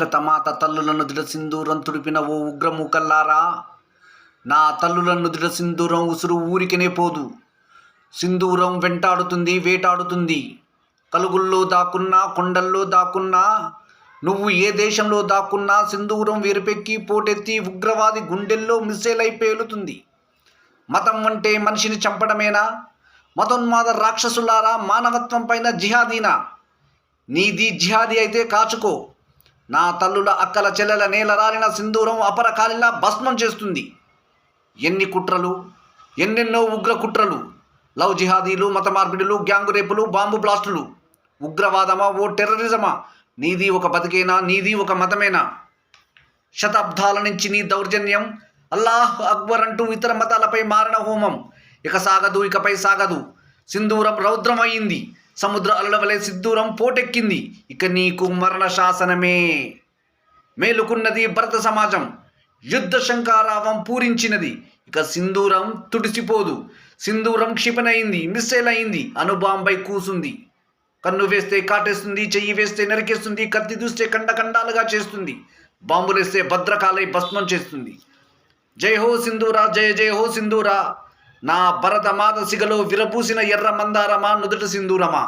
భరతమాత తల్లులను నుదుట సింధూరం తుడిపిన ఓ ఉగ్రమూకల్లారా? నా తల్లులను నుదుట సింధూరం ఉసురు ఊరికనే పోదు. సింధూరం వెంటాడుతుంది వేటాడుతుంది. కలుగుల్లో దాక్కున్నా కొండల్లో దాక్కున్నా నువ్వు ఏ దేశంలో దాక్కున్నా సింధూరం వేరుపెక్కి పోటెత్తి ఉగ్రవాది గుండెల్లో మిస్సైలై పేలుతుంది. మతం అంటే మనిషిని చంపడమేనా? మతోన్మాద రాక్షసులారా మానవత్వం పైన జిహాదీనా? నీది జిహాదీ అయితే కాచుకో. నా తల్లుల అక్కల చెల్లెల నేల రాలిన సింధూరం అపరకాలిలా భస్మం చేస్తుంది. ఎన్ని కుట్రలు ఎన్నెన్నో ఉగ్ర కుట్రలు లవ్ జిహాదీలు మత మార్పిడులు గ్యాంగు రేపులు బాంబు బ్లాస్టులు. ఉగ్రవాదమా ఓ టెర్రరిజమా? నీది ఒక బతికేనా? నీది ఒక మతమేనా? శతాబ్దాల నుంచి నీ దౌర్జన్యం అల్లాహ్ అక్బర్ అంటూ ఇతర మతాలపై మారణ హోమం. ఇక సాగదు ఇకపై సాగదు. సింధూరం రౌద్రమయ్యింది. సముద్ర అలల వలె సిద్ధూరం పోటెక్కింది. ఇక నీకు మరణ శాసనమే. మేలుకున్నది భరత సమాజం. యుద్ధ శంకారావం పూరించినది. ఇక సింధూరం తుడిసిపోదు. సింధూరం క్షిపణయింది మిస్సైల్ అయింది అనుబాంబై కూసుంది. కన్ను వేస్తే కాటేస్తుంది చెయ్యి వేస్తే నరికేస్తుంది కత్తి దూస్తే కండకండాలుగా చేస్తుంది. బాంబులేస్తే భద్రకాలై భస్మం చేస్తుంది. జై హో సింధూరా జయ జయ హో సింధూరా. నా భరత మాత సిగలో విరపూసిన ఎర్ర మందారమా నుదుట సింధూరమా?